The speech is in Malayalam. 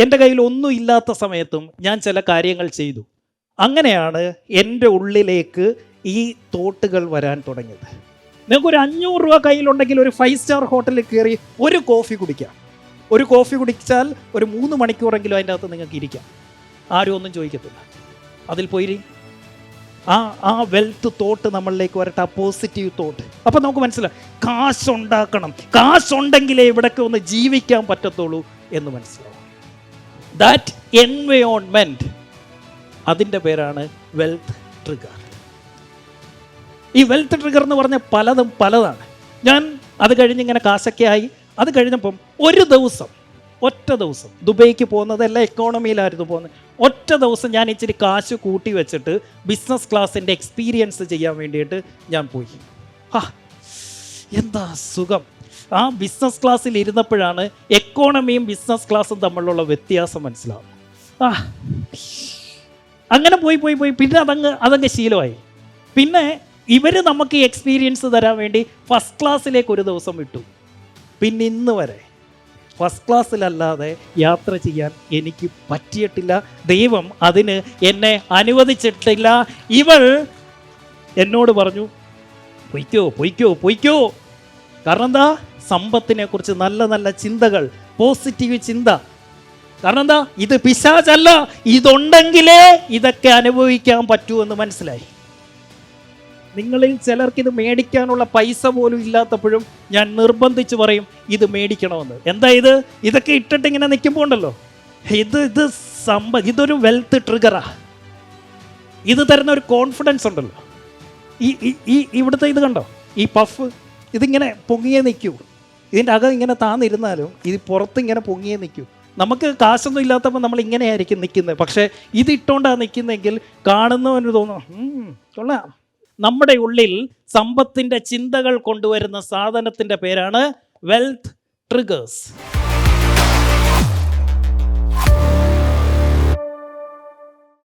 എന്റെ കയ്യിൽ ഒന്നും ഇല്ലാത്ത സമയത്തും ഞാൻ ചില കാര്യങ്ങൾ ചെയ്തു. അങ്ങനെയാണ് എന്റെ ഉള്ളിലേക്ക് ഈ തോട്ടുകൾ വരാൻ തുടങ്ങിയത്. നിങ്ങൾക്ക് ഒരു അഞ്ഞൂറ് രൂപ കയ്യിലുണ്ടെങ്കിൽ ഒരു ഫൈവ് സ്റ്റാർ ഹോട്ടലിൽ കയറി ഒരു കോഫി കുടിക്കാം. ഒരു കോഫി കുടിച്ചാൽ ഒരു മൂന്ന് മണിക്കൂറെങ്കിലും അതിന്റെ അകത്ത് നിങ്ങൾക്ക് ഇരിക്കാം. ആരും ഒന്നും ചോദിക്കത്തില്ല. അതിൽ പോയി. ആ ആ വെൽത്ത് തോട്ട് നമ്മളിലേക്ക് വരട്ടെ ആ പോസിറ്റീവ് തോട്ട്. അപ്പം നമുക്ക് മനസ്സിലാവും കാശുണ്ടാക്കണം. കാശുണ്ടെങ്കിലേ ഇവിടൊക്കെ ഒന്ന് ജീവിക്കാൻ പറ്റത്തുള്ളൂ എന്ന് മനസ്സിലാവും. ദാറ്റ് എൻവയോൺമെന്റ് അതിന്റെ പേരാണ് വെൽത്ത് ട്രിഗർ ഈ വെൽത്ത് ട്രിഗർ എന്ന് പറഞ്ഞ പലതും പലതാണ്. ഞാൻ അത് കഴിഞ്ഞ് ഇങ്ങനെ കാശൊക്കെ ആയി അത് കഴിഞ്ഞപ്പം ഒരു ദിവസം ഒറ്റ ദിവസം ദുബൈക്ക് പോകുന്നത് എല്ലാം എക്കോണമിയിലായിരുന്നു പോകുന്നത്. ഒറ്റ ദിവസം ഞാൻ ഇച്ചിരി കാശ് കൂട്ടി വെച്ചിട്ട് ബിസിനസ് ക്ലാസ്സിന്റെ എക്സ്പീരിയൻസ് ചെയ്യാൻ വേണ്ടിയിട്ട് ഞാൻ പോയി. ആ എന്താ സുഖം. ആ ബിസിനസ് ക്ലാസ്സിൽ ഇരുന്നപ്പോഴാണ് എക്കോണമിയും ബിസിനസ് ക്ലാസ്സും തമ്മിലുള്ള വ്യത്യാസം മനസ്സിലാവും. ആ. അങ്ങനെ പോയി പോയി പോയി. പിന്നെ അതങ്ങ് അതങ്ങ് ശീലമായി. പിന്നെ ഇവർ നമുക്ക് ഈ എക്സ്പീരിയൻസ് തരാൻ വേണ്ടി ഫസ്റ്റ് ക്ലാസ്സിലേക്ക് ഒരു ദിവസം വിട്ടു. പിന്നെ ഇന്ന് വരെ ഫസ്റ്റ് ക്ലാസ്സിലല്ലാതെ യാത്ര ചെയ്യാൻ എനിക്ക് പറ്റിയിട്ടില്ല. ദൈവം അതിന് എന്നെ അനുവദിച്ചിട്ടില്ല. ഇവൾ എന്നോട് പറഞ്ഞു പൊയ്ക്കോ പൊയ്ക്കോ പൊയ്ക്കോ. കാരണം എന്താ? സമ്പത്തിനെ കുറിച്ച് നല്ല നല്ല ചിന്തകൾ പോസിറ്റീവ് ചിന്ത. കാരണം എന്താ? ഇത് പിശാചല്ല. ഇതുണ്ടെങ്കിലേ ഇതൊക്കെ അനുഭവിക്കാൻ പറ്റൂ എന്ന് മനസ്സിലായി. നിങ്ങളിൽ ചിലർക്ക് ഇത് മേടിക്കാനുള്ള പൈസ പോലും ഇല്ലാത്തപ്പോഴും ഞാൻ നിർബന്ധിച്ച് പറയും ഇത് മേടിക്കണമെന്ന്. എന്താ ഇത്? ഇതൊക്കെ ഇട്ടിട്ട് ഇങ്ങനെ നിൽക്കുമ്പോൾ ഉണ്ടല്ലോ. ഇത് ഇത് സമ്പ ഇതൊരു വെൽത്ത് ട്രിഗറാ ഇത് തരുന്ന ഒരു കോൺഫിഡൻസ് ഉണ്ടല്ലോ. ഈ ഈ- ഇവിടുത്തെ ഇത് കണ്ടോ? ഈ പഫ് ഇതിങ്ങനെ പൊങ്ങിയേ നിൽക്കൂ. ഇതിന്റെ അകം ഇങ്ങനെ താന്നിരുന്നാലും ഇത് പുറത്ത് ഇങ്ങനെ പൊങ്ങിയേ നിൽക്കൂ. നമുക്ക് കാശൊന്നും ഇല്ലാത്തപ്പോൾ നമ്മൾ ഇങ്ങനെയായിരിക്കും നിൽക്കുന്നത്. പക്ഷേ ഇത് ഇട്ടുകൊണ്ടാണ് നിൽക്കുന്നതെങ്കിൽ കാണുന്നവന് തോന്നുന്നു "ഉം, കൊള്ളാം. നമ്മുടെ ഉള്ളിൽ സമ്പത്തിന്റെ ചിന്തകൾ കൊണ്ടുവരുന്ന സാധനത്തിന്റെ പേരാണ് വെൽത്ത് ട്രിഗേഴ്സ്